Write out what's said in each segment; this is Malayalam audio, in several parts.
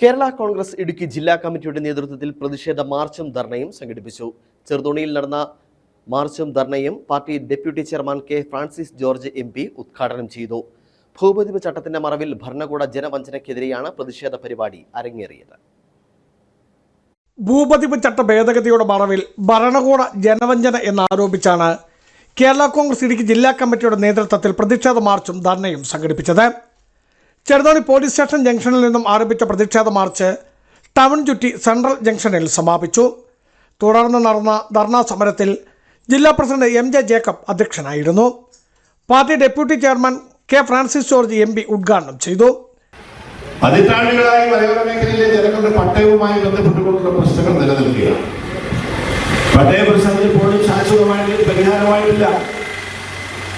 കേരള കോൺഗ്രസ് ഇടുക്കി ജില്ലാ കമ്മിറ്റിയുടെ നേതൃത്വത്തിൽ പ്രതിഷേധ മാർച്ചും ധർണയും സംഘടിപ്പിച്ചു. ചെറുതോണിയിൽ നടന്ന മാർച്ചും ധർണയും party deputy chairman K Francis George M P ഉദ്ഘാടനം ചെയ്തു. ഭൂപതിവ് ചട്ടത്തിന്റെ മറവിൽ ഭരണകൂട ജനവഞ്ചനക്കെതിരെയാണ് പ്രതിഷേധ പരിപാടി അരങ്ങേറിയത്. ഭൂപതിപ് ചട്ട ഭേദഗതിയുടെ മറവിൽ ഭരണകൂട ജനവഞ്ചന എന്നാരോപിച്ചാണ് കേരള കോൺഗ്രസ് ഇടുക്കി ജില്ലാ കമ്മിറ്റിയുടെ നേതൃത്വത്തിൽ പ്രതിഷേധ മാർച്ചും ധർണയും സംഘടിപ്പിച്ചത്. ചെറുതോണി പോലീസ് സ്റ്റേഷൻ ജംഗ്ഷനിൽ നിന്നും ആരംഭിച്ച പ്രതിഷേധ മാർച്ച് ടൗൺ ചുറ്റി സെൻട്രൽ ജംഗ്ഷനിൽ സമാപിച്ചു. തുടർന്ന് നടന്ന ധർണാ സമരത്തിൽ ജില്ലാ പ്രസിഡന്റ് എം ജെ ജേക്കബ് അധ്യക്ഷനായിരുന്നു. Party deputy chairman K Francis George M P ഉദ്ഘാടനം ചെയ്തു. പതിറ്റാണ്ടുകളായി മലയോര മേഖലയിലെ ജനങ്ങളുടെ പട്ടയവുമായി ബന്ധപ്പെട്ടുകൊണ്ടുള്ള പ്രശ്നങ്ങൾ നിലനിൽക്കുകയാണ്. പട്ടയ പ്രശ്നത്തിൽ പോലും ശാശ്വതമായിട്ട് പരിഹാരമായിട്ടില്ല.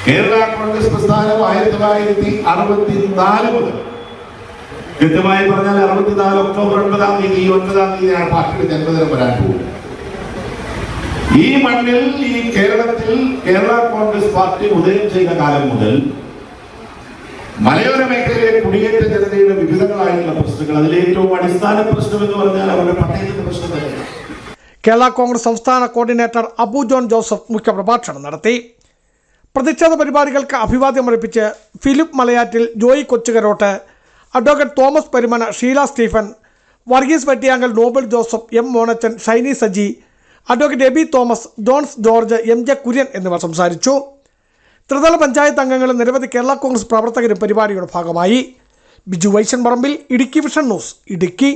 കേരള കോൺഗ്രസ് പ്രസ്ഥാനം ആയിരത്തി തൊള്ളായിരത്തി അറുപത്തി നാല് മുതൽ കൃത്യമായി പറഞ്ഞാൽ അറുപത്തിനാല് ഒക്ടോബർ ഒൻപതാം തീയതി ഒൻപതാം തീയതിയാണ് പാർട്ടിയുടെ ജന്മദിനം വരാൻ പോകുന്നത്. ഈ മണ്ണിൽ ഈ കേരളത്തിൽ കേരള കോൺഗ്രസ് പാർട്ടി ഉദയം ചെയ്ത കാലം മുതൽ മലയോര മേഖലയിലെ കുടിയേറ്റ ജനതയുടെ വിവിധങ്ങളായിട്ടുള്ള പ്രശ്നങ്ങൾ അതിൽ ഏറ്റവും അടിസ്ഥാന പ്രശ്നം എന്ന് പറഞ്ഞാൽ അവരുടെ പട്ടയത്തിന്റെ പ്രശ്നം തന്നെയാണ്. കേരള കോൺഗ്രസ് സംസ്ഥാന കോർഡിനേറ്റർ അബു ജോൺ ജോസഫ് മുഖ്യപ്രഭാഷണം നടത്തി. പ്രതിഷേധ പരിപാടികൾക്ക് അഭിവാദ്യം അർപ്പിച്ച് Philip Malayattil Joy Kochukarottu advocate Thomas Perumana Sheela Stephen Varghese Vettiyankal Nobel Joseph M Monachan Shiny Saji advocate Aby Thomas Johns George M J Kurian എന്നിവർ സംസാരിച്ചു. ത്രിതല പഞ്ചായത്ത് അംഗങ്ങളും നിരവധി കേരള കോൺഗ്രസ് പ്രവർത്തകരും പരിപാടിയുടെ ഭാഗമായി. Biju Vaishan Parambil Idukki vision news Idukki.